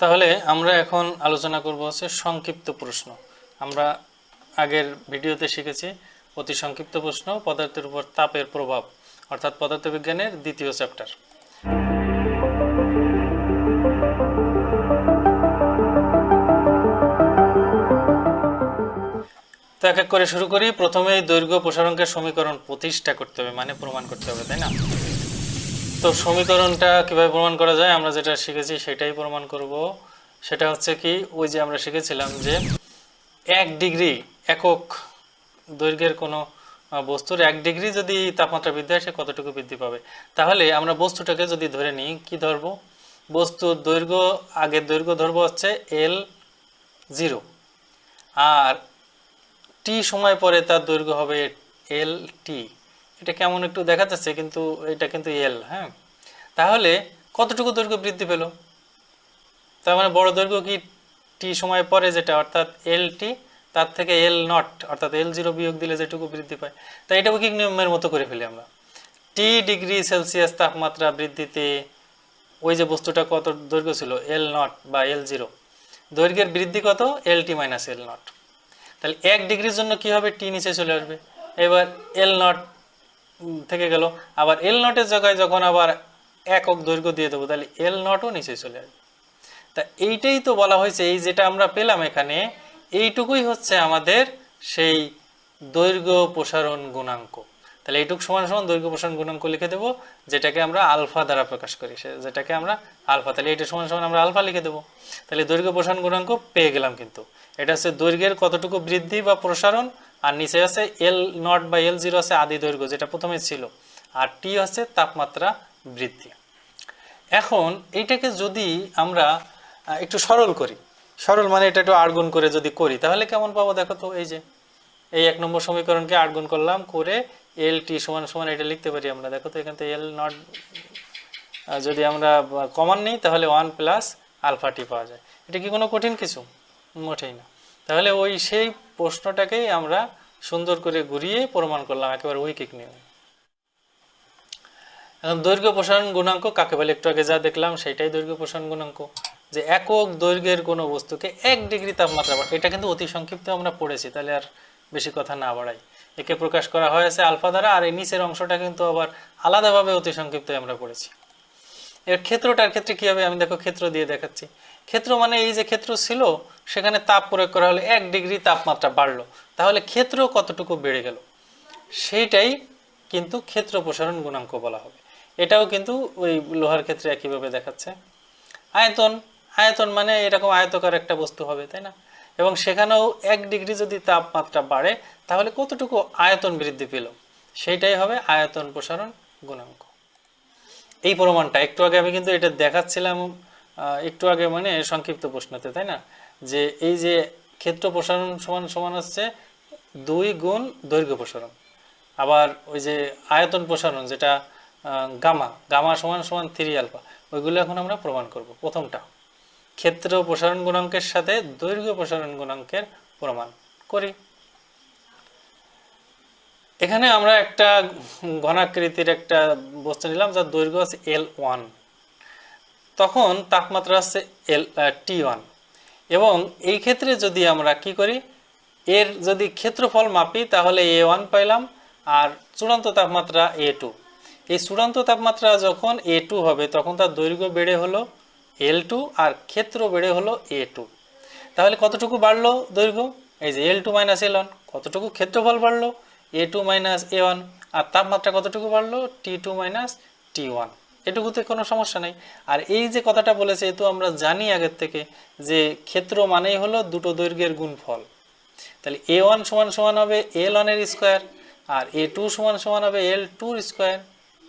তাহলে আমরা এখন আলোচনা করব হচ্ছে সংক্ষিপ্ত প্রশ্ন। আমরা আগের ভিডিওতে শিখেছি অতি সংক্ষিপ্ত প্রশ্ন, পদার্থের উপর তাপের প্রভাব, অর্থাৎ পদার্থবিজ্ঞানের দ্বিতীয় চ্যাপ্টার। এক এক করে শুরু করি। প্রথমেই দৈর্ঘ্য প্রসারণকে সমীকরণ প্রতিষ্ঠা করতে হবে মানে প্রমাণ করতে হবে, তাই না? তো সমীকরণটা কীভাবে প্রমাণ করা যায়? আমরা যেটা শিখেছি সেটাই প্রমাণ করব। সেটা হচ্ছে কি, ওই যে আমরা শিখেছিলাম যে এক ডিগ্রি একক দৈর্ঘ্যের কোনো বস্তুর এক ডিগ্রি যদি তাপমাত্রা বৃদ্ধি হয় সে কতটুকু বৃদ্ধি পাবে? তাহলে আমরা বস্তুটাকে যদি ধরে নিই, কি ধরবো? বস্তুর দৈর্ঘ্য, আগের দৈর্ঘ্য ধরবো হচ্ছে এল জিরো। আর টি সময় পরে তার দৈর্ঘ্য হবে এল টি এটা কেমন একটু দেখা যাচ্ছে, কিন্তু এটা কিন্তু এল হ্যাঁ? তাহলে কতটুকু দৈর্ঘ্য বৃদ্ধি পেল? তার মানে বড় দৈর্ঘ্য কি টি সময় পরে যেটা, অর্থাৎ এল টি তার থেকে এল নট অর্থাৎ এল জিরো বিয়োগ দিলে যেটুকু বৃদ্ধি পায়। তাই এটাকে কি নিয়মের মতো করে ফেলি আমরা? টি ডিগ্রি সেলসিয়াস তাপমাত্রা বৃদ্ধিতে ওই যে বস্তুটা কত দৈর্ঘ্য ছিল? এল নট বা এল জিরো দৈর্ঘ্যের বৃদ্ধি কত? এল টি মাইনাস এল নট তাহলে এক ডিগ্রির জন্য কি হবে? টি নিচে চলে আসবে। এবার এল নট থেকে গেল। আবার এল নটের জায়গায় যখন আবার একক দৈর্ঘ্য দিয়ে দেবো, তাহলে এল নটও নিচে চলে আসবে। তা এইটাই তো বলা হয়েছে, এই যেটা আমরা পেলাম এখানে, এইটুকুই হচ্ছে আমাদের সেই দৈর্ঘ্য প্রসারণ গুণাঙ্ক। তাহলে এইটুকু সমান সমান দৈর্ঘ্য প্রসারণ গুণাঙ্ক লিখে দেবো, যেটাকে আমরা আলফা দ্বারা প্রকাশ করি, সে- যেটাকে আমরা আলফা, তাহলে এটা সমান সমান আমরা আলফা লিখে দেবো। তাহলে দৈর্ঘ্য প্রসারণ গুণাঙ্ক পেয়ে গেলাম কিন্তু। এটা হচ্ছে দৈর্ঘ্যের কতটুকু বৃদ্ধি বা প্রসারণ আর নিচে আছে এল নট বা এল জিরো আছে আদি দৈর্ঘ্য, যেটা প্রথমে ছিল। আর টি হচ্ছে তাপমাত্রা বৃদ্ধি। এখন এইটাকে যদি আমরা একটু সরল করি, সরল মানে এটা একটু আর্গুন করে যদি করি, তাহলে কেমন পাবো দেখো তো, এই যে, এই এক নম্বর সমীকরণকে আর্গুন করলাম, করে এল টি সমান সমান এটা লিখতে পারি আমরা। দেখো তো এখান থেকে এল নট যদি আমরা কমন নিই, তাহলে ওয়ান প্লাস আলফা টি পাওয়া যায়। এটা কি কোনো কঠিন কিছু? মোটেই না। তাহলে ওই সেই প্রশ্নটাকেই আমরা সুন্দর করে ঘুরিয়ে প্রমাণ করলাম, একেবারে উইকিক নিয়মে এখন দৈর্ঘ্য প্রসারণ গুণাঙ্ক কাকে বলে? একটু আগে যা দেখলাম সেটাই দৈর্ঘ্য প্রসারণ গুণাঙ্ক। যে একক দৈর্ঘ্যের কোনো বস্তুকে এক ডিগ্রি তাপমাত্রা এটা কিন্তু অতি সংক্ষিপ্ত আমরা পড়েছি, তাহলে আর বেশি কথা না বাড়াই। একে প্রকাশ করা হয়েছে আলফা দ্বারা, আর এই নিচের অংশটা কিন্তু আবার আলাদাভাবে অতি সংক্ষিপ্ত আমরা পড়েছি। এর ক্ষেত্রটার ক্ষেত্রে কি হবে? আমি দেখো ক্ষেত্র দিয়ে দেখাচ্ছি। ক্ষেত্র মানে এই যে ক্ষেত্র ছিল, সেখানে তাপ প্রয়োগ করা হলে, এক ডিগ্রি তাপমাত্রা বাড়লো। তাহলে ক্ষেত্র কতটুকু বেড়ে গেল? সেইটাই কিন্তু ক্ষেত্র প্রসারণ গুণাঙ্ক বলা হবে। এটাও কিন্তু ওই লোহার ক্ষেত্রে একইভাবে দেখাচ্ছে। আয়তন আয়তন মানে এরকম আয়তকার একটা বস্তু হবে, তাই না? এবং সেখানেও এক ডিগ্রি যদি তাপমাত্রা বাড়ে, তাহলে কতটুকু আয়তন বৃদ্ধি পেল? সেইটাই হবে আয়তন প্রসারণ গুণাঙ্ক। এই প্রমাণটা, একটু আগে আমি কিন্তু এটা দেখাচ্ছিলাম একটু আগে মানে সংক্ষিপ্ত প্রশ্নতে, তাই না? যে এই যে ক্ষেত্র প্রসারণ সমান সমান হচ্ছে দুই গুণ দৈর্ঘ্য প্রসারণ। আবার ওই যে আয়তন প্রসারণ যেটা গামা গামা সমান সমান থ্রি আলফা, ওইগুলো এখন আমরা প্রমাণ করব। প্রথমটা, ক্ষেত্র প্রসারণ গুণাঙ্কের সাথে দৈর্ঘ্য প্রসারণ গুণাঙ্কের প্রমাণ করি। এখানে আমরা একটা ঘনাকৃতির একটা বস্তু নিলাম, যার দৈর্ঘ্য আছে এল ওয়ান তখন তাপমাত্রা হচ্ছে এল টি ওয়ান এবং এই ক্ষেত্রে যদি আমরা কি করি, এর যদি ক্ষেত্রফল মাপি, তাহলে এ ওয়ান পাইলাম, আর চূড়ান্ত তাপমাত্রা এ টু এই চূড়ান্ত তাপমাত্রা যখন এ টু হবে, তখন তার দৈর্ঘ্য বেড়ে হলো এল টু আর ক্ষেত্র বেড়ে হলো এ টু তাহলে কতটুকু বাড়লো দৈর্ঘ্য? এই যে L two minus L one কতটুকু ক্ষেত্রফল বাড়লো? A two minus A one আর তাপমাত্রা কতটুকু বাড়লো? T two minus T one এটুকুতে কোনো সমস্যা নেই। আর এই যে কথাটা বলেছে, এ তো আমরা জানি আগের থেকে যে ক্ষেত্র মানেই হলো দুটো দৈর্ঘ্যের গুণফল। তাহলে এ ওয়ান সমান সমান হবে এল ওয়ানের স্কোয়ার, আর এ টু সমান সমান হবে এল টুর স্কোয়ার।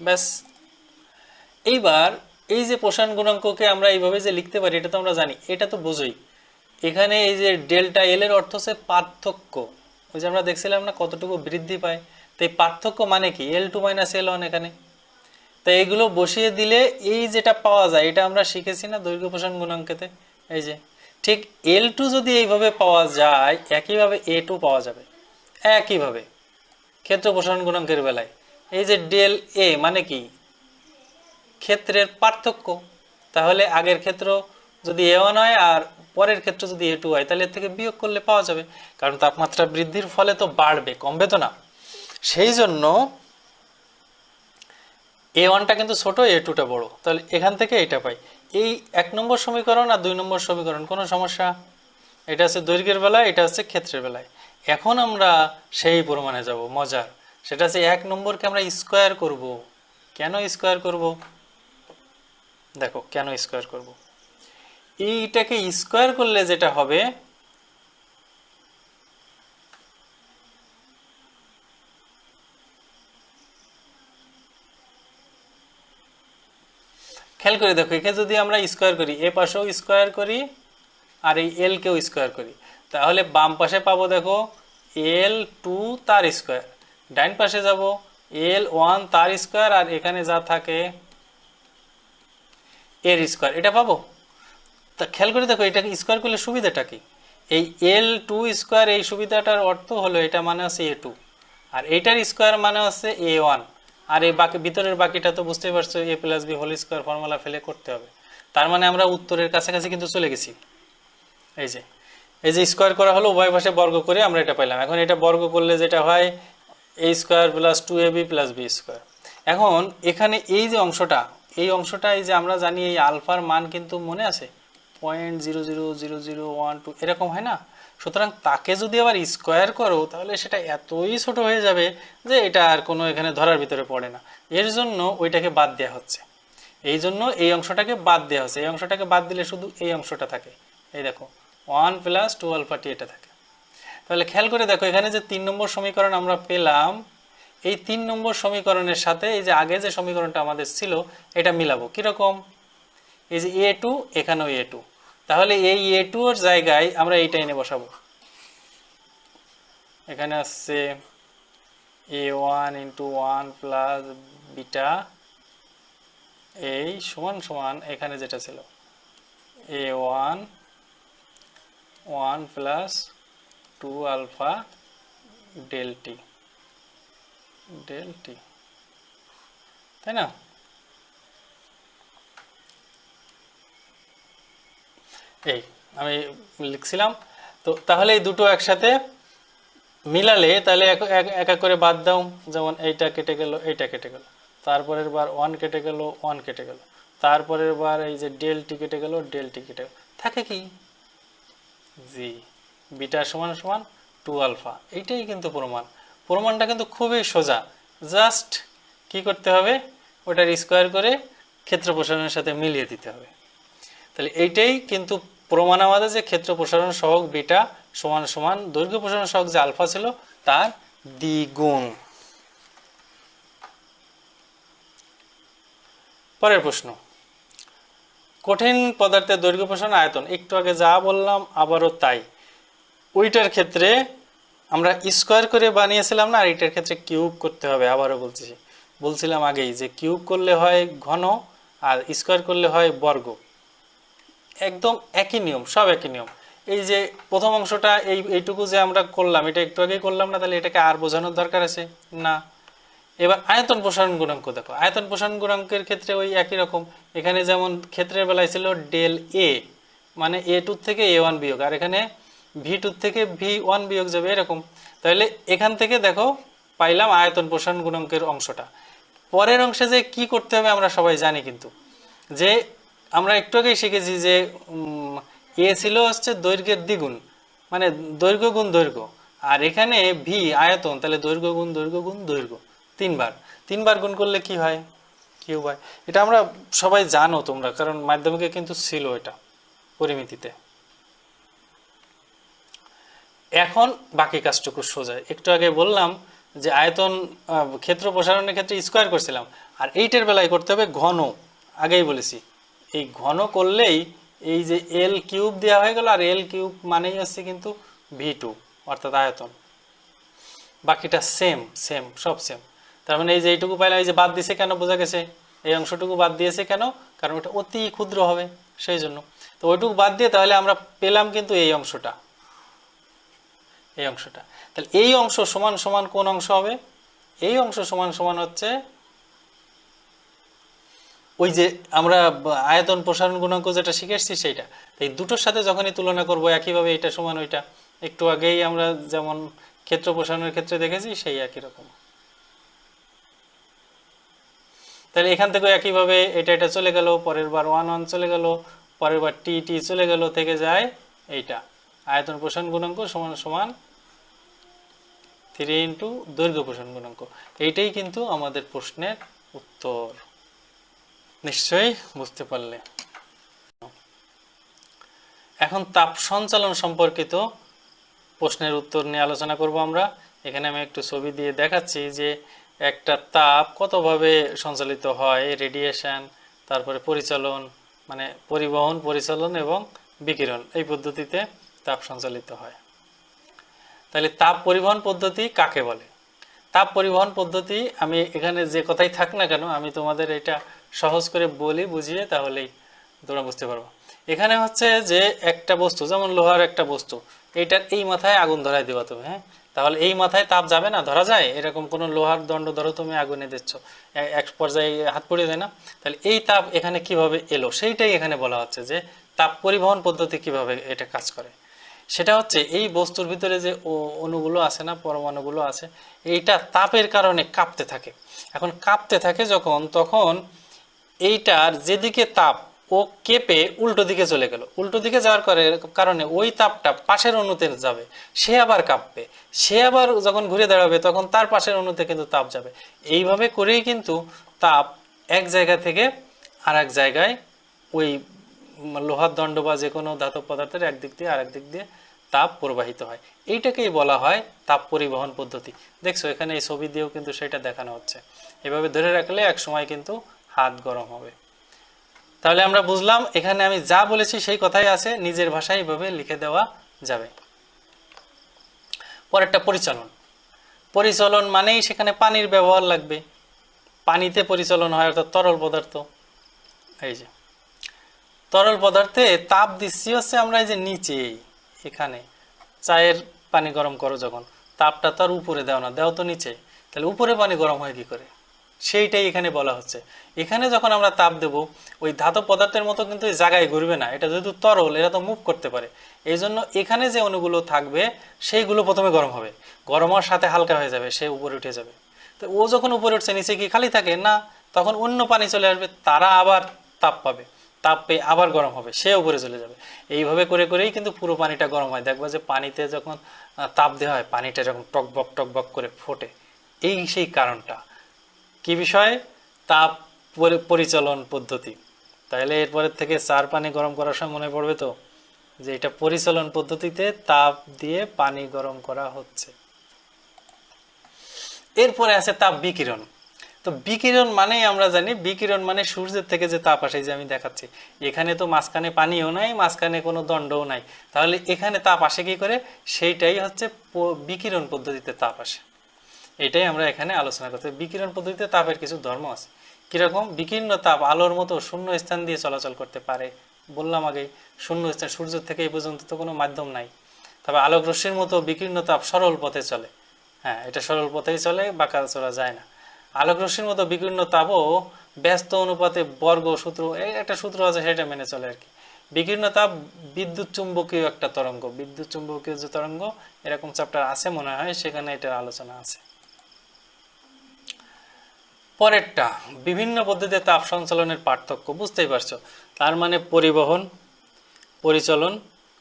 ব্যাস। এইবার এই যে প্রসারণ গুণাঙ্ককে আমরা এইভাবে যে লিখতে পারি, এটা তো আমরা জানি, এটা তো বোঝই। এখানে এই যে ডেল্টা এল এর অর্থ হচ্ছে পার্থক্য। ওই যে আমরা দেখছিলাম না কতটুকু বৃদ্ধি পায়? তো এই পার্থক্য মানে কি? L two minus L one এখানে। তো এইগুলো বসিয়ে দিলে এই যেটা পাওয়া যায়, এটা আমরা শিখেছি না দৈর্ঘ্য প্রসারণ গুণাঙ্কেতে? এই যে, ঠিক এল টু যদি এইভাবে পাওয়া যায়, একইভাবে এ টু পাওয়া যাবে। একইভাবে, ক্ষেত্র প্রসারণ গুণাঙ্কের বেলায়। এই যে ডেল এ মানে কি? ক্ষেত্রের পার্থক্য। তাহলে আগের ক্ষেত্র যদি এ ওয়ান হয় আর পরের ক্ষেত্র যদি এ টু হয়, তাহলে এর থেকে বিয়োগ করলে পাওয়া যাবে। কারণ তাপমাত্রা বৃদ্ধির ফলে তো বাড়বে, কমবে তো না। সেই জন্য এ ওয়ানটা কিন্তু ছোট এ টুটা বড়। তাহলে এখান থেকে এটা পাই। এই এক নম্বর সমীকরণ আর দুই নম্বর সমীকরণ, কোনো সমস্যা? এটা হচ্ছে দৈর্ঘ্যের বেলায়, এটা হচ্ছে ক্ষেত্রের বেলায়। এখন আমরা সেই প্রমাণে যাব, মজার। সেটা হচ্ছে এক নম্বরকে আমরা স্কোয়ার করব। কেন স্কোয়ার করব? দেখো, কেন স্কোয়ার করব? এইটাকে স্কোয়ার করলে যেটা হবে খেয়াল করে দেখো, একে যদি আমরা স্কোয়ার করি, এ পাশেও স্কোয়ার করি আর এই এল কেও স্কোয়ার করি। তাহলে বাম পাশে পাবো দেখো এল টু তার স্কোয়ার ডাইন পাশে যাব এল ওয়ান তার স্কোয়ার আর এখানে যা থাকে, এর স্কোয়ার এটা পাবো? তা খেয়াল করে দেখো, এটাকে স্কোয়ার করলে সুবিধাটা কি? এই এল টু স্কোয়ার এই সুবিধাটার অর্থ হলো এটা মানে হচ্ছে এ টু আর এইটার স্কোয়ার মানে হচ্ছে এ ওয়ান আর এই বাকি, ভিতরের বাকিটা তো বুঝতেই পারছ A plus B whole square formula ফেলে করতে হবে। তার মানে আমরা উত্তরের কাছাকাছি কিন্তু চলে গেছি। এই যে এই যে স্কোয়ার করা হলো, উভয় পাশে বর্গ করে আমরা এটা পাইলাম। এখন এটা বর্গ করলে যেটা হয় A square plus two A B plus B square এখন এখানে এই যে অংশটা, এই অংশটা এই যে আমরা জানি এই আলফার মান কিন্তু মনে আছে? Point zero zero zero zero one two এরকম হয় না? সুতরাং তাকে যদি আবার স্কোয়ার করো, তাহলে সেটা এতই ছোট হয়ে যাবে যে এটা আর কোনো এখানে ধরার ভিতরে পড়ে না। এর জন্য ওইটাকে বাদ দেওয়া হচ্ছে। এই জন্য এই অংশটাকে বাদ দেওয়া হচ্ছে। এই অংশটাকে বাদ দিলে শুধু এই অংশটা থাকে। এই দেখো one plus two alpha T এটা থাকে। তাহলে খেয়াল করে দেখো, এখানে যে তিন নম্বর সমীকরণ আমরা পেলাম, এই তিন নম্বর সমীকরণের সাথে এই যে আগে যে সমীকরণটা আমাদের ছিল, এটা মিলাবো। কীরকম? এই যে এ টু এখানেও এ টু তাহলে এই এ টু এর জায়গায় আমরা এইটা এনে বসাবো। এখানে আসছে A one into one plus beta এই সমান সমান এখানে যেটা ছিল। A one one plus two alpha del T del T তাই না? এই, আমি লিখছিলাম। তো তাহলে এই দুটো একসাথে মিলালে তাহলে এক এক করে বাদ দাও। যেমন এইটা কেটে গেল, এইটা কেটে গেল। তারপরের বার ওয়ান কেটে গেল ওয়ান কেটে গেল। তারপরের বার এই যে ডেল টি কেটে গেল ডেল টি কেটে থাকে কি? জি বিটা সমান সমান টু আলফা এইটাই কিন্তু প্রমাণ। প্রমাণটা কিন্তু খুবই সোজা। জাস্ট কি করতে হবে? ওটার স্কোয়ার করে ক্ষেত্র প্রসারণের সাথে মিলিয়ে দিতে হবে। তাহলে এইটাই কিন্তু প্রমাণ আমাদের যে ক্ষেত্র প্রসারণ সহক বিটা সমান সমান, দৈর্ঘ্য প্রসারণ সহক যে আলফা ছিল, তার দ্বিগুণ। পরের প্রশ্ন। কঠিন পদার্থের দৈর্ঘ্য প্রসারণ আয়তন। একটু আগে যা বললাম, আবারও তাই। ওইটার ক্ষেত্রে আমরা স্কোয়ার করে বানিয়েছিলাম না, আর এইটার ক্ষেত্রে কিউব করতে হবে, আবারও বলছি। বলছিলাম আগেই যে কিউব করলে হয় ঘন, আর স্কোয়ার করলে হয় বর্গ। একদম একই নিয়ম, সব একই নিয়ম। এই যে প্রথম অংশটা, এই, এইটুকু যে আমরা করলাম, এটা একটু আগেই করলাম না, তাহলে এটাকে আর বোঝানোর দরকার আছে? না। এবার আয়তন প্রসারণ গুণাঙ্ক দেখো। আয়তন প্রসারণ গুণাঙ্কের ক্ষেত্রে ওই একই রকম। এখানে যেমন ক্ষেত্রের বেলায় ছিল ডেল এ মানে এ টুর থেকে এ ওয়ান বিয়োগ, আর এখানে ভি টুর থেকে ভি ওয়ান বিয়োগ যাবে এরকম। তাহলে এখান থেকে দেখো, পাইলাম আয়তন প্রসারণ গুণাঙ্কের অংশটা। পরের অংশে যে কি করতে হবে আমরা সবাই জানি কিন্তু। যে আমরা একটু আগেই শিখেছি যে এ ছিল হচ্ছে দৈর্ঘ্যের দ্বিগুণ মানে দৈর্ঘ্য গুণ দৈর্ঘ্য। আর এখানে ভি আয়তন, তাহলে দৈর্ঘ্য গুণ দৈর্ঘ্য গুণ, দৈর্ঘ্য। তিনবার। তিনবার গুণ করলে কি হয়? কিউ হয় এটা আমরা সবাই জানো তোমরা, কারণ মাধ্যমিকে কিন্তু ছিল এটা পরিমিতিতে। এখন বাকি কাজটুকু সোজা। একটু আগে বললাম যে আয়তন ক্ষেত্র প্রসারণের ক্ষেত্রে স্কোয়ার করছিলাম। আর এইটার বেলায় করতে হবে ঘন, আগেই বলেছি। এই ঘন করলেই এই যে এল কিউব দেওয়া হয়ে গেল আর এল কিউব মানেই হচ্ছে কিন্তু ভি টু অর্থাৎ আয়তন। বাকিটা সেম সেম সব সেম তার মানে এই যে এইটুকু পাইলাম, এই যে বাদ দিয়েছে কেন বোঝা গেছে? এই অংশটুকু বাদ দিয়েছে কেন? কারণ ওটা অতি ক্ষুদ্র হবে, সেই জন্য। তো ওইটুকু বাদ দিয়ে তাহলে আমরা পেলাম কিন্তু এই অংশটা। এই অংশটা। তাহলে এই অংশ সমান সমান কোন অংশ হবে? এই অংশ সমান সমান হচ্ছে ওই যে আমরা আয়তন প্রসারণ গুণাঙ্ক যেটা শিখে এসেছি সেইটা। এই দুটোর সাথে যখনই তুলনা করব, একইভাবে এটা সমান ওইটা। একটু আগেই আমরা যেমন ক্ষেত্র প্রসারণের ক্ষেত্রে দেখেছি, সেই একই রকম। তাহলে এখান থেকেও একইভাবে এটা এটা চলে গেল, পরের বার ওয়ান ওয়ান চলে গেল, পরের বার টি টি চলে গেল, থেকে যায় এইটা। আয়তন প্রসারণ গুণাঙ্ক সমান সমান থ্রি ইন্টু দৈর্ঘ্য প্রসারণ গুণাঙ্ক। এইটাই কিন্তু আমাদের প্রশ্নের উত্তর। নিশ্চয়ই বুঝতে পারলে। এখন তাপ সঞ্চালন সম্পর্কিত প্রশ্নের উত্তর নিয়ে আলোচনা করব আমরা। এখানে আমি একটু ছবি দিয়ে দেখাচ্ছি যে একটা তাপ কতভাবে সঞ্চালিত হয় রেডিয়েশন তারপরে পরিচালন মানে পরিবহন, পরিচালন এবং বিকিরণ এই পদ্ধতিতে তাপ সঞ্চালিত হয়। তাহলে তাপ পরিবহন পদ্ধতি কাকে বলে? তাপ পরিবহন পদ্ধতি আমি এখানে যে কথাই থাক না কেন, আমি তোমাদের এটা সহজ করে বলি, বুঝিয়ে তাহলেই তোমরা বুঝতে পারব। এখানে হচ্ছে যে একটা বস্তু, যেমন লোহার একটা বস্তু এইটার এই মাথায় আগুন ধরাই দেওয়া তুমি হ্যাঁ? তাহলে এই মাথায় তাপ যাবে না? ধরা যায়? এরকম কোনো লোহার দণ্ড ধরো তুমি, আগুনে দিচ্ছ। এক পর্যায়ে হাত পড়িয়ে যায় না? তাহলে এই তাপ এখানে কীভাবে এলো? সেইটাই এখানে বলা হচ্ছে যে তাপ পরিবহন পদ্ধতি কীভাবে এটা কাজ করে। সেটা হচ্ছে এই বস্তুর ভিতরে যে অণুগুলো আছে না, পরমাণুগুলো আছে, এইটা তাপের কারণে কাঁপতে থাকে। এখন কাঁপতে থাকে যখন, তখন এইটার যেদিকে তাপ, ও কেঁপে উল্টো দিকে চলে গেল। উল্টো দিকে যাওয়ার করে- কারণে ওই তাপটা পাশের অণুতে যাবে, সে আবার কাঁপবে। সে আবার যখন ঘুরে দাঁড়াবে, তখন তার পাশের অণুতে কিন্তু তাপ যাবে। এইভাবে করেই কিন্তু তাপ এক জায়গা থেকে আর এক জায়গায় ওই লোহার দণ্ড বা যে কোনো ধাতব পদার্থের একদিক দিয়ে আরেক দিক দিয়ে তাপ প্রবাহিত হয়। এইটাকেই বলা হয় তাপ পরিবহন পদ্ধতি। দেখছ, এখানে এই ছবি দিয়েও কিন্তু সেটা দেখানো হচ্ছে। এভাবে ধরে রাখলে এক সময় কিন্তু হাত গরম হবে। তাহলে আমরা বুঝলাম, এখানে আমি যা বলেছি সেই কথাই আছে, নিজের ভাষায় এভাবে লিখে দেওয়া যাবে। পরেরটা পরিচালন। পরিচালন মানেই সেখানে পানির ব্যবহার লাগবে। পানিতে পরিচালন হয় অর্থাৎ তরল পদার্থ। এই যে। তরল পদার্থে তাপ দিচ্ছি হচ্ছে আমরা এই যে নিচে, এখানে। চায়ের পানি গরম করো যখন। তাপটা তার উপরে দাও না, দেও তো নিচে। তাহলে উপরে পানি গরম হয় কি করে? সেইটাই এখানে বলা হচ্ছে। এখানে যখন আমরা তাপ দেব, ওই ধাতব পদার্থের মতো কিন্তু জায়গায় ঘুরবে না। এটা যেহেতু তরল এটা তো মুভ করতে পারে। এই জন্য এখানে যে অণুগুলো থাকবে, সেইগুলো প্রথমে গরম হবে। গরম হওয়ার সাথে হালকা হয়ে যাবে, সে উপরে উঠে যাবে। তো ও যখন উপরে উঠছে, নিচে কি খালি থাকে? না, তখন অন্য পানি চলে আসবে, তারা আবার তাপ পাবে। তাপ পেয়ে আবার গরম হবে, সে উপরে চলে যাবে। এইভাবে করে করেই কিন্তু পুরো পানিটা গরম হয়। দেখবা যে পানিতে যখন তাপ দেওয়া হয়, পানিটা যখন টকবক টকবক করে ফোটে, এই সেই কারণটা। কি বিষয়? তাপ পরি- পরিচালন পদ্ধতি। তাহলে এরপরের থেকে চার পানি গরম করার সময় মনে পড়বে তো? যে এটা পরিচালন পদ্ধতিতে তাপ দিয়ে পানি গরম করা হচ্ছে। এরপরে আছে তাপ বিকিরণ। তো বিকিরণ মানেই আমরা জানি, বিকিরণ মানে সূর্যের থেকে যে তাপ আসে যে আমি দেখাচ্ছি। এখানে তো মাঝখানে পানিও নাই, মাঝখানে কোনো দণ্ডও নাই। তাহলে এখানে তাপ আসে কি করে? সেইটাই হচ্ছে বিকিরণ পদ্ধতিতে তাপ আসে। এটাই আমরা এখানে আলোচনা করতে বিকিরণ পদ্ধতিতে তাপের কিছু ধর্ম আছে। কীরকম? বিকীর্ণ তাপ আলোর মতো শূন্য স্থান দিয়ে চলাচল করতে পারে। বললাম আগে শূন্য স্থান সূর্য থেকে এই পর্যন্ত তো কোনো মাধ্যম নাই। তবে আলোক রশ্মির মতো বিকীর্ণ তাপ সরল পথে চলে। হ্যাঁ এটা সরল পথেই চলে, বাঁকা চলা যায় না। আলোক রশ্মির মতো বিকীর্ণ তাপও ব্যস্ত অনুপাতে বর্গ, সূত্র একটা সূত্র আছে, সেটা মেনে চলে আর কি। বিকীর্ণ তাপ বিদ্যুৎ চুম্বকীয় একটা তরঙ্গ। বিদ্যুৎ চুম্বকীয় যে তরঙ্গ, এরকম চ্যাপ্টার আছে মনে হয়, সেখানে এটার আলোচনা আছে। পরেরটা, বিভিন্ন পদ্ধতিতে তাপ সঞ্চালনের পার্থক্য, বুঝতেই পারছ? তার মানে পরিবহন, পরিচালন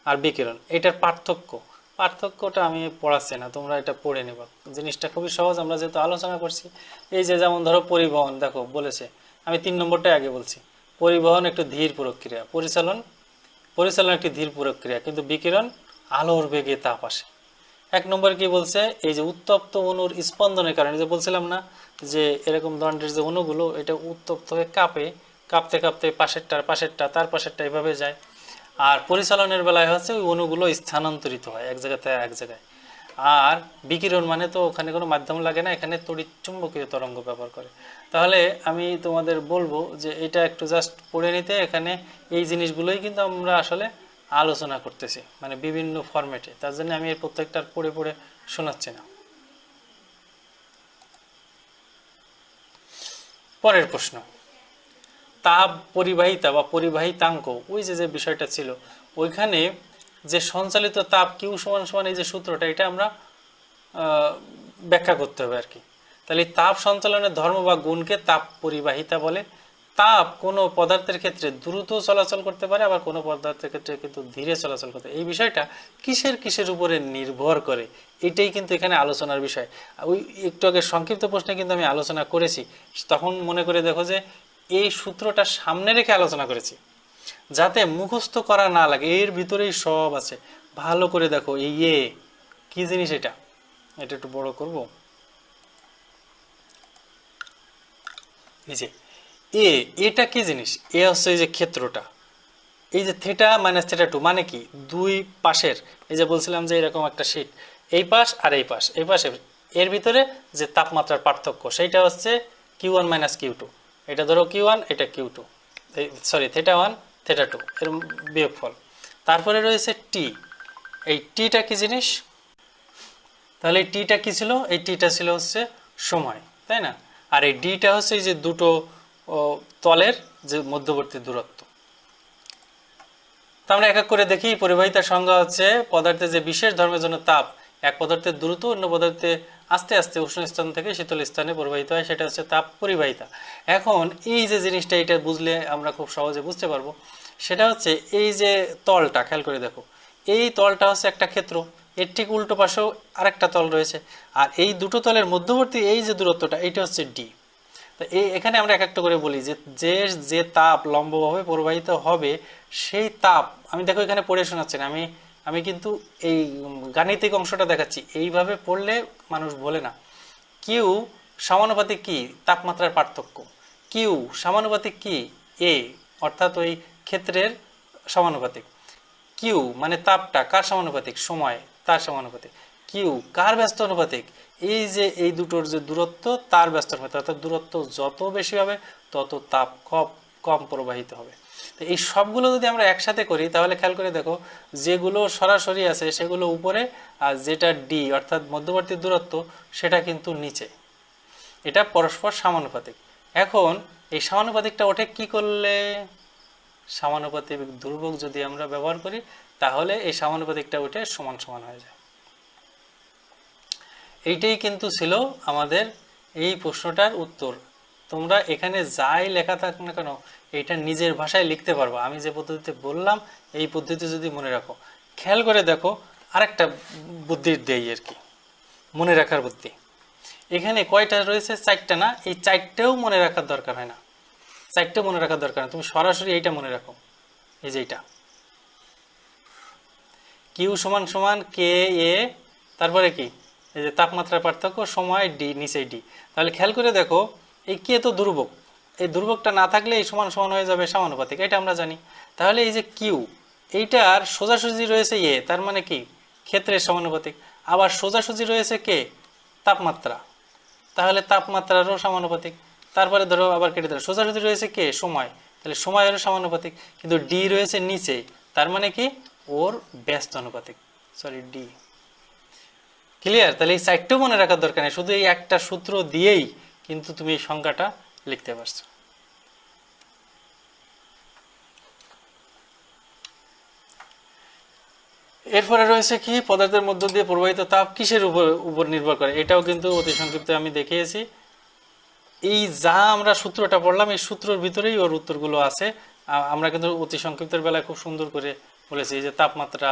আর বিকিরণ, এটার পার্থক্য। পার্থক্যটা আমি পড়াচ্ছি না, তোমরা এটা পড়ে নেব। জিনিসটা খুবই সহজ, আমরা যেহেতু আলোচনা করছি, এই যে যেমন ধরো পরিবহন, দেখো, বলেছে, আমি তিন নম্বরটাই আগে বলছি। পরিবহন একটু ধীর প্রক্রিয়া, পরিচালন পরিচালন একটি ধীর প্রক্রিয়া, কিন্তু বিকিরণ, আলোর বেগে তাপ আসে। এক নম্বর কি বলছে? এই যে উত্তপ্ত অণুর স্পন্দনের কারণে যে বলছিলাম না যে এরকম দণ্ডের যে অণুগুলো, এটা উত্তপ্ত হয়ে কাঁপে, কাঁপতে কাঁপতে পাশেরটার পাশেরটা, তার পাশেরটা এভাবে যায়। আর পরিচালনের বেলায় হচ্ছে ওই অণুগুলো স্থানান্তরিত হয়, এক জায়গা থেকে এক জায়গায়। আর বিকিরণ মানে তো ওখানে কোনো মাধ্যম লাগে না, এখানে তড়িৎ চুম্বকীয় তরঙ্গ ব্যবহার করে। তাহলে আমি তোমাদের বলব যে এটা একটু জাস্ট পড়ে নিতে, এখানে এই জিনিসগুলোই কিন্তু আমরা আসলে আলোচনা করতেছি মানে বিভিন্ন ফরম্যাটে তার জন্য আমি এই প্রত্যেকটার পড়ে পড়ে শোনাচ্ছি না। পরের প্রশ্ন। তাপ পরিবাহিতা বা পরিবাহিতাঙ্ক, ওই যে যে বিষয়টা ছিল, ওইখানে যে সঞ্চালিত তাপ কিউ সমান সমান এই যে সূত্রটা, এটা আমরা ব্যাখ্যা করতে হবে আর কি। তাহলে তাপ সঞ্চালনের ধর্ম বা গুণকে তাপ পরিবাহিতা বলে। তাপ কোনো পদার্থের ক্ষেত্রে দ্রুত চলাচল করতে পারে, আবার কোনো পদার্থের ক্ষেত্রে কিন্তু ধীরে চলাচল করতে এই বিষয়টা কিসের কিসের উপরে নির্ভর করে, এটাই কিন্তু এখানে আলোচনার বিষয়। ওই একটু আগে সংক্ষিপ্ত প্রশ্নে কিন্তু আমি আলোচনা করেছি, তখন মনে করে দেখো যে এই সূত্রটা সামনে রেখে আলোচনা করেছি, যাতে মুখস্থ করা না লাগে, এর ভিতরেই সব আছে। ভালো করে দেখো, এই এ, কি জিনিস এটা? এটা একটু বড় করব। এই যে এ, এটা কি জিনিস? এ হচ্ছে এই যে ক্ষেত্রটা। এই যে থেটা মাইনাস থেটা টু মানে কি? দুই পাশের, এই যে বলছিলাম যে এরকম একটা শীট এই পাশ আর এই পাশ। এই পাশে এর ভিতরে যে তাপমাত্রার পার্থক্য, সেইটা হচ্ছে Q one minus Q two এটা ধরো কিউ ওয়ান এটা Q two sorry theta one theta two এর বিয়োগফল। তারপরে রয়েছে টি এই টিটা কি জিনিস? তাহলে এই টিটা কি ছিল? এই টিটা ছিল হচ্ছে সময়, তাই না? আর এই ডিটা হচ্ছে এই যে দুটো ও, তলের যে মধ্যবর্তী দূরত্ব। তো আমরা এক এক করে দেখি পরিবাহিতার সংজ্ঞা হচ্ছে পদার্থের যে বিশেষ ধর্মের জন্য তাপ এক পদার্থের দ্রুত অন্য পদার্থে আস্তে আস্তে উষ্ণ স্থান থেকে শীতল স্থানে প্রবাহিত হয় সেটা হচ্ছে তাপ পরিবাহিতা। এখন এই যে জিনিসটা এটা বুঝলে আমরা খুব সহজে বুঝতে পারব। সেটা হচ্ছে এই যে তলটা খেয়াল করে দেখো এই তলটা হচ্ছে একটা ক্ষেত্র এর ঠিক উল্টো পাশেও আরেকটা তল রয়েছে আর এই দুটো তলের মধ্যবর্তী এই যে দূরত্বটা এটা হচ্ছে ডি এই এখানে আমরা এক একটা করে বলি যে যে যে তাপ লম্বভাবে প্রবাহিত হবে, সেই তাপ, আমি দেখো এখানে পড়ে শোনাচ্ছেন, আমি আমি কিন্তু এই গাণিতিক অংশটা দেখাচ্ছি, এইভাবে পড়লে মানুষ বলে না। কিউ সমানুপাতিক কি? তাপমাত্রার পার্থক্য। কিউ সমানুপাতিক কি? এ অর্থাৎ ওই ক্ষেত্রের সমানুপাতিক। কিউ মানে তাপটা কার সমানুপাতিক? সময়, তার সমানুপাতিক। কিউ কার ব্যস্ত অনুপাতিক? এই যে এই দুটোর যে দূরত্ব, তার ব্যস্ত অনুপাতিক অর্থাৎ দূরত্ব যত বেশি হবে, তত তাপ কম কম প্রবাহিত হবে। তো এই সবগুলো যদি আমরা একসাথে করি, তাহলে খেয়াল করে দেখো, যেগুলো সরাসরি আছে, সেগুলো উপরে আর যেটা ডি অর্থাৎ মধ্যবর্তী দূরত্ব, সেটা কিন্তু নিচে। এটা পরস্পর সামানুপাতিক। এখন এই সামানুপাতিকটা ওঠে কি করলে? সামানুপাতিক দুর্ভোগ যদি আমরা ব্যবহার করি, তাহলে এই সমানুপাতিকটা উঠে সমান সমান হয়ে যায়। এইটাই কিন্তু ছিল আমাদের এই প্রশ্নটার উত্তর। তোমরা এখানে যাই লেখা থাক না কেন, এটা নিজের ভাষায় লিখতে পারব। আমি যে পদ্ধতিতে বললাম, এই পদ্ধতি যদি মনে রাখো। খেয়াল করে দেখো, আরেকটা বুদ্ধির দেই আর কি। মনে রাখার বুদ্ধি। এখানে কয়টা রয়েছে? চারটা না? এই চারটেও মনে রাখার দরকার হয় না। চারটে মনে রাখার দরকার না। তুমি সরাসরি এইটা মনে রাখো। এই যে এইটা। কিউ সমান সমান কে এ, তারপরে কি? এই যে তাপমাত্রার পার্থক্য সময় ডি নিচে ডি তাহলে খেয়াল করে দেখো, এই কে তো দুর্ভোগ। এই দুর্ভোগটা না থাকলে এই সমান সমান হয়ে যাবে সমানুপাতিক, এটা আমরা জানি। তাহলে এই যে কিউ এইটার সোজাসুজি রয়েছে এ তার মানে কি? ক্ষেত্রের সমানুপাতিক। আবার সোজাসুজি রয়েছে কে তাপমাত্রা। তাহলে তাপমাত্রারও সমানুপাতিক। তারপরে ধরো, আবার কেটে ধরো। সোজাসুজি রয়েছে কে সময়। তাহলে সময়েরও সমানুপাতিক। কিন্তু ডি রয়েছে নিচে। তার মানে কি? ওর ব্যস্ত অনুপাতিক সরি ডি ক্লিয়ার তাহলে এই সাইডটাও মনে রাখার দরকার নেই। শুধু এই একটা সূত্র দিয়েই কিন্তু তুমি এই সংখ্যাটা লিখতে পারছ। এরপরে রয়েছে কি? পদার্থের মধ্য দিয়ে প্রবাহিত তাপ কিসের উপর উপর নির্ভর করে? এটাও কিন্তু অতি সংক্ষিপ্ত আমি দেখিয়েছি। এই যা আমরা সূত্রটা পড়লাম, এই সূত্রের ভিতরেই ওর উত্তরগুলো আছে। আমরা কিন্তু অতি সংক্ষিপ্তের বেলায় খুব সুন্দর করে বলেছি যে তাপমাত্রা,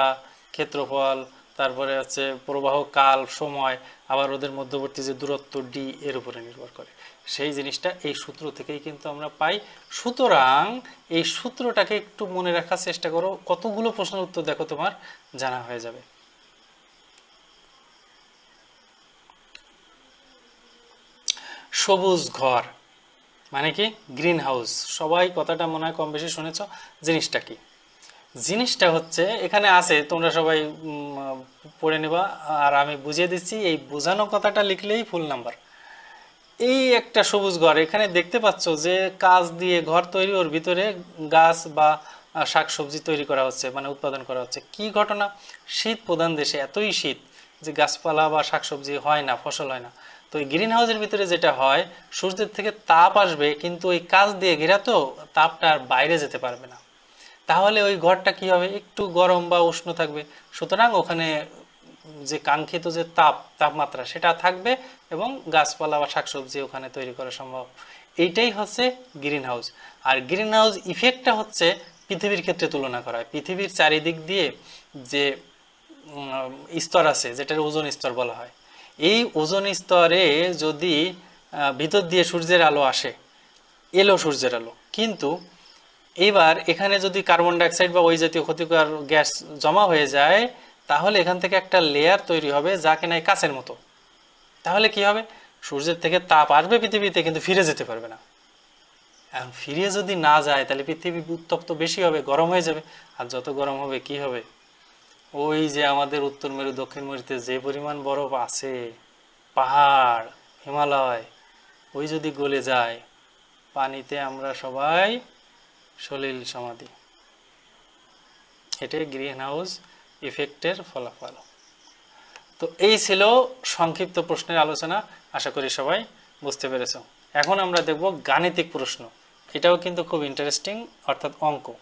ক্ষেত্রফল তারপরে হচ্ছে প্রবাহ, কাল, সময়, আবার ওদের মধ্যবর্তী যে দূরত্ব ডি এর উপরে নির্ভর করে। সেই জিনিসটা এই সূত্র থেকেই কিন্তু আমরা পাই। সুতরাং এই সূত্রটাকে একটু মনে রাখার চেষ্টা করো, কতগুলো প্রশ্নের উত্তর দেখো তোমার, জানা হয়ে যাবে। সবুজ ঘর মানে কি? গ্রিন হাউস সবাই কথাটা মনে হয় কম বেশি শুনেছ। জিনিসটা কি? জিনিসটা হচ্ছে, এখানে আছে, তোমরা সবাই পড়ে নেবা, আর আমি বুঝিয়ে দিচ্ছি, এই বোঝানো কথাটা লিখলেই ফুল নাম্বার এই একটা সবুজ ঘর, এখানে দেখতে পাচ্ছ যে কাজ দিয়ে ঘর তৈরি, ওর ভিতরে গাছ বা শাকসবজি তৈরি করা হচ্ছে মানে উৎপাদন করা হচ্ছে। কি ঘটনা? শীত প্রধান দেশে এতই শীত যে গাছপালা বা শাকসবজি হয় না, ফসল হয় না। তো এই গ্রিন হাউসের ভিতরে যেটা হয়, সূর্যের থেকে তাপ আসবে, কিন্তু ওই কাজ দিয়ে ঘেরা তো, তাপটা আর বাইরে যেতে পারবে না। তাহলে ওই ঘরটা কি হবে? একটু গরম বা উষ্ণ থাকবে। সুতরাং ওখানে যে কাঙ্ক্ষিত যে তাপ, তাপমাত্রা সেটা থাকবে এবং গাছপালা বা শাকসবজি ওখানে তৈরি করা সম্ভব। এইটাই হচ্ছে গ্রিন হাউস আর গ্রিন হাউস ইফেক্টটা হচ্ছে পৃথিবীর ক্ষেত্রে তুলনা করা হয়। পৃথিবীর চারিদিক দিয়ে যে স্তর আছে, যেটার ওজন স্তর বলা হয়, এই ওজন স্তরে যদি ভিতর দিয়ে সূর্যের আলো আসে, এলো সূর্যের আলো। কিন্তু এইবার এখানে যদি কার্বন ডাইঅক্সাইড বা ওই জাতীয় ক্ষতিকর গ্যাস জমা হয়ে যায়, তাহলে এখান থেকে একটা লেয়ার তৈরি হবে যা কিনা কাছের মতো। তাহলে কি হবে? সূর্যের থেকে তাপ আসবে পৃথিবীতে, কিন্তু ফিরে যেতে পারবে না। এখন ফিরে যদি না যায়, তাহলে পৃথিবী উত্তপ্ত বেশি হবে, গরম হয়ে যাবে। আর যত গরম হবে, কি হবে? ওই যে আমাদের উত্তর মেরু, দক্ষিণ মেরুতে যে পরিমাণ বরফ আছে, পাহাড়, হিমালয়, ওই যদি গলে যায়, পানিতে আমরা সবাই সলিল সমাধি। এটাই গ্রিন হাউস ইফেক্টের ফলাফল। তো এই ছিল সংক্ষিপ্ত প্রশ্নের আলোচনা, আশা করি সবাই বুঝতে পেরেছ। এখন আমরা দেখব গাণিতিক প্রশ্ন। এটাও কিন্তু খুব ইন্টারেস্টিং অর্থাৎ অঙ্ক।